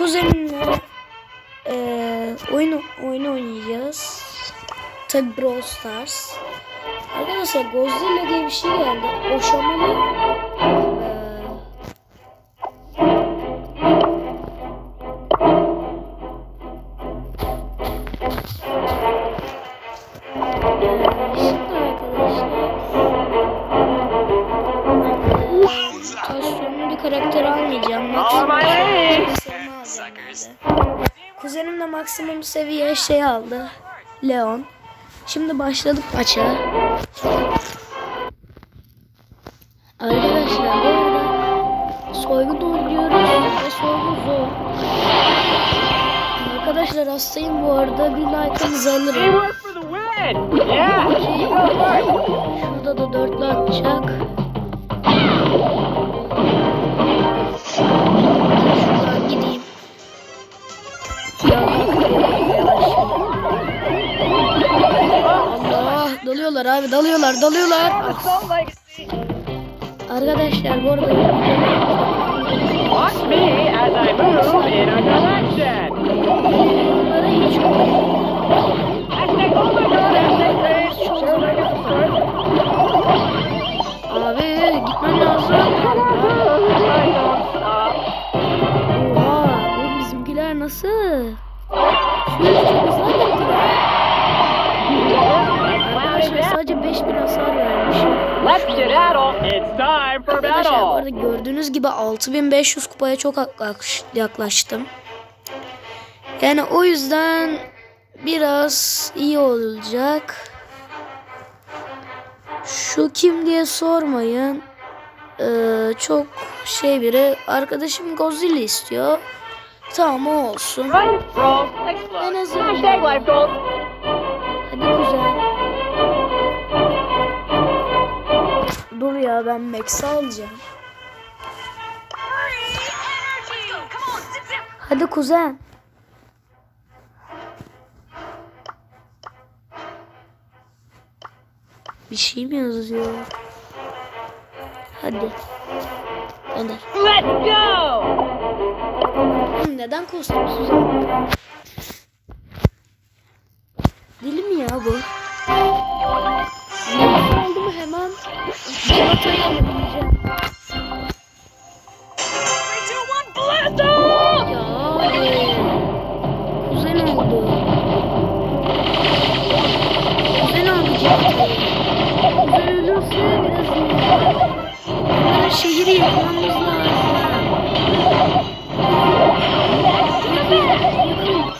kuzenimle eee oyun oyun oynayacağız. Tabi Brawl Stars. Arkadaşlar Godzilla diye bir şey geldi. Oşamalı. Şimdi arkadaşlar bir karakter almayacağım. Maksimum seviyesini alacağım ben de. Kuzenim de maksimum seviye şey aldı. Leon. Şimdi başladık maça. Arkadaşlar bu arada soygu dolduruyoruz ve soygu zor. Arkadaşlar hastayım bu arada bir like'ınızı alırım. Şurada da dörtlü atacak. Dalıyorlar abi dalıyorlar dalıyorlar. Arkadaşlar bu arada Watch me as I move in a direction! Hashtag, oh my god, hashtag arada gördüğünüz gibi 6500 kupaya çok yaklaş- yaklaştım. Yani o yüzden biraz iyi olacak. Şu kim diye sormayın. Ee, çok şey biri. Arkadaşım Godzilla istiyor. Tamam o olsun. En azından. Hadi güzel. Dur ya ben Max'i alacağım. Hadi kuzen. Bir şey mi yazıyor? Hadi. Hadi. Let's go! Neden kostümsüz? Deli mi ya bu? Ne oldu mu hemen? Ölürse. Bunlara şehri yıkmamız lazım.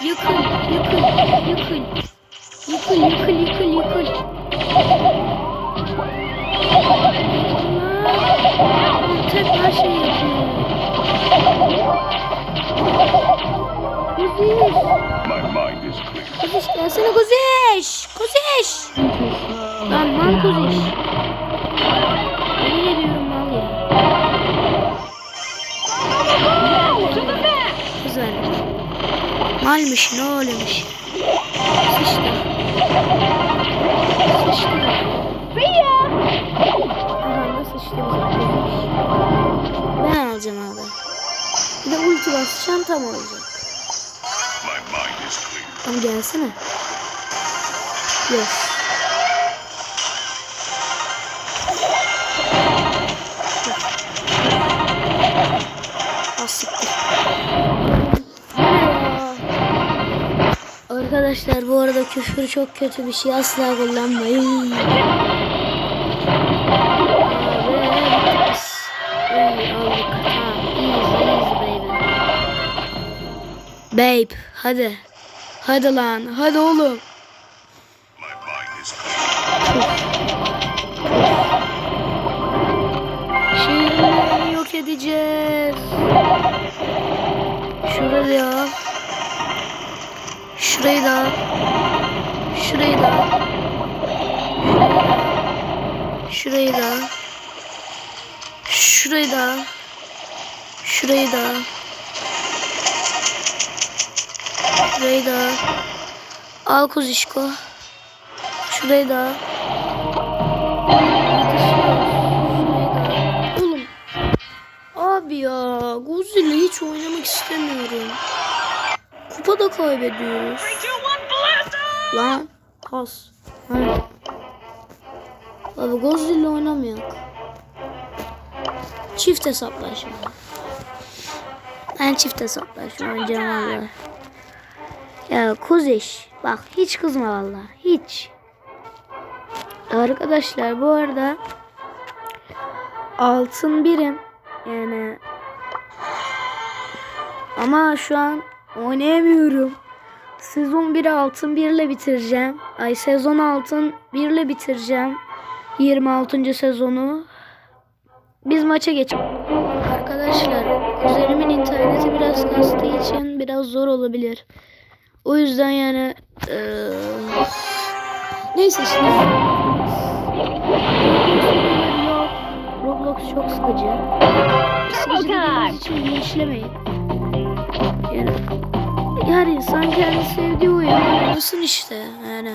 Yıkın, yıkın. Yıkın, yıkın, yıkın, yıkın. Allah, tek her şeyi yapıyor. Kuziş. Kuziş gelsene Kuziş, Kuziş. Lan lan Kuziş. Yemin ediyorum mal ya. Güzel. Malmış ne oluyormuş. Sıçtı. Sıçtı. Aha sıçtı. Ben alacağım abi. Bir de ulti basacağım tam olacak. Tam gelsene. Yok. Siktir. Arkadaşlar bu arada küfür çok kötü bir şey asla kullanmayın. Babe hadi. Hadi lan hadi oğlum. Şurayı da al. Şurayı da. Şurayı da. Şurayı da. Şurayı da. Şurayı da. Şurayı da al. Kuzişko. Şurayı da al. Oğlum. Abi ya. Godzilla hiç oynamak istemiyorum. Kupada kaybediyoruz. Lan. Has. Hayır. Abi Godzilla oynamıyor. Çift hesaplaşma. Ben çift hesaplaşma oynayacağım valla. Ya kuziş. Bak hiç kızma valla. Hiç. Arkadaşlar bu arada altın birim yani ama şu an oynayamıyorum. Sezon 1'i altın 1 ile bitireceğim. Ay sezon altın 1 ile bitireceğim. 26. sezonu. Biz maça geçelim. Arkadaşlar kuzenimin interneti biraz kastığı için biraz zor olabilir. O yüzden yani eee, neyse işte. Roblox çok sıkıcı. Sıkıcı dediğimiz için linçlemeyin. Yani her insan kendi sevdiği oyunu oynasın işte. Yani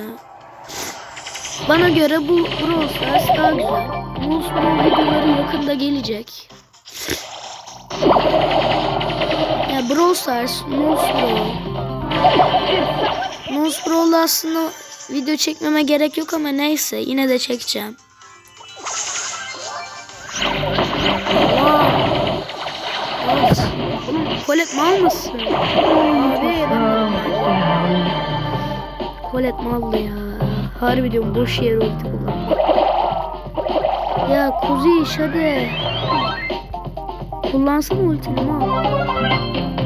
bana göre bu Brawl Stars daha güzel. Brawl Stars videoları yakında gelecek. Ya Brawl Stars, Mouse Brawl. Brawl'da aslında video çekmeme gerek yok ama neyse yine de çekeceğim. Colette mal mısın? Abi ben Colette maldı ya. Harbi diyorum boş yere ulti kullanma. Ya Kuziş hadi. Kullansana ultini mal.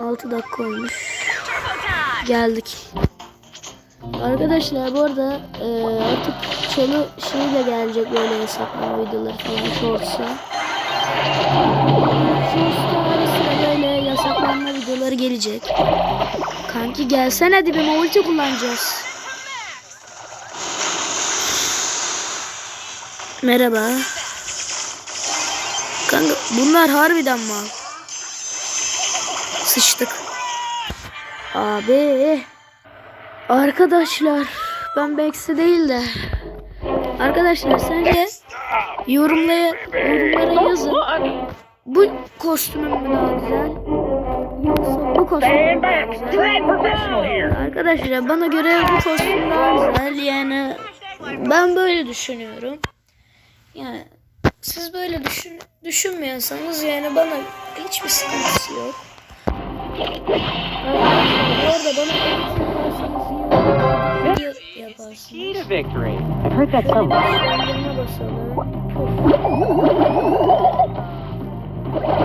6 dakika olmuş. Geldik. Arkadaşlar bu arada e, artık çalı şey de gelecek böyle hesaplama videoları falan shorts'a. Videoları gelecek. Kanki gelsene hadi bir ulti kullanacağız. Merhaba. Kanka bunlar harbiden mal. Sıçtık. Abi. Arkadaşlar ben Bex'i değil de Arkadaşlar sence yorumlaya, yorumlara yazın. Bu kostümüm mü daha güzel? Yoksa bu kostümüm mü daha güzel? Arkadaşlar bana göre bu kostüm daha güzel. Yani Ben böyle düşünüyorum. Yani siz böyle düşün, düşünmüyorsanız yani bana hiçbir sıkıntısı yok. Bu arada bana yaparsınız. Key to victory. I've heard that somewhere. Güçlendirme basalım.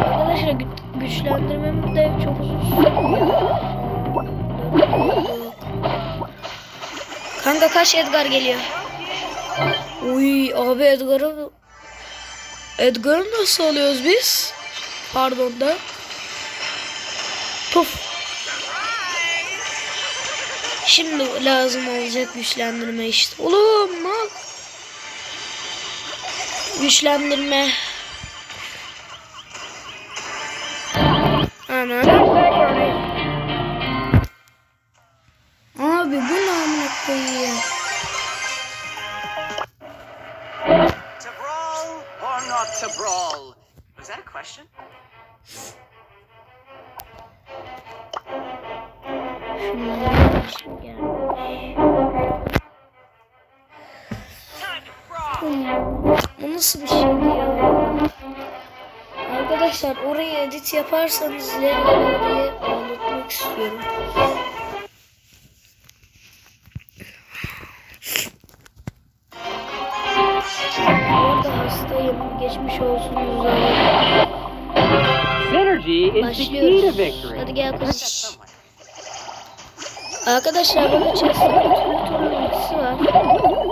Arkadaşlar gü güçlendirmem de çok uzun. Kanka kaç Edgar geliyor? Uy abi Edgar'ı Edgar'ı nasıl alıyoruz biz? Pardon da. Şimdi lazım olacak güçlendirme işte. Oğlum mal. Güçlendirme. Ana. Abi bu ne amına koyayım? To brawl or not to brawl? Was that a question? Şunlara Bu nasıl bir şeydi ya? Arkadaşlar orayı edit yaparsanız ileride orayı anlatmak istiyorum. Orada hastayım. Geçmiş olsun to Başlıyoruz. Hadi gel somewhere. Arkadaşlar bunun içerisinde Plüton'un ultisi var.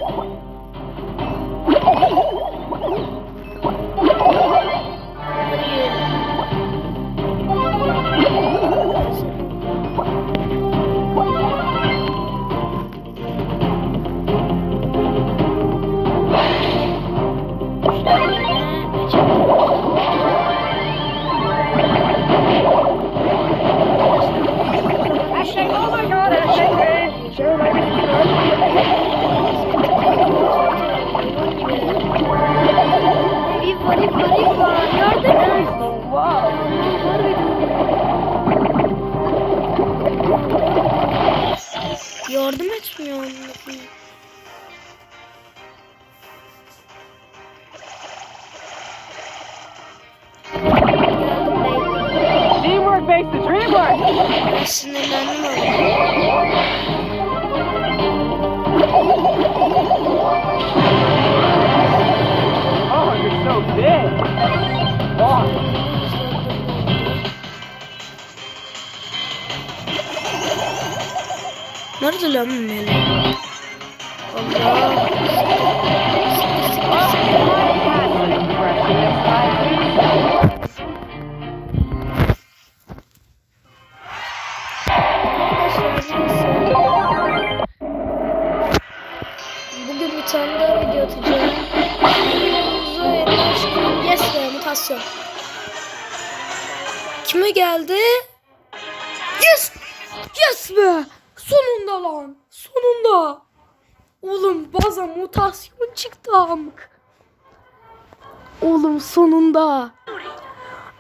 Sinirlendim. Oh, you're so big. Oh, Nerede lan bu melek? Allah. Kime geldi? Yes! Yes be! Sonunda lan! Sonunda! Oğlum baza mutasyon çıktı amk. Oğlum sonunda.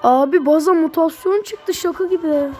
Abi baza mutasyon çıktı şaka gibi.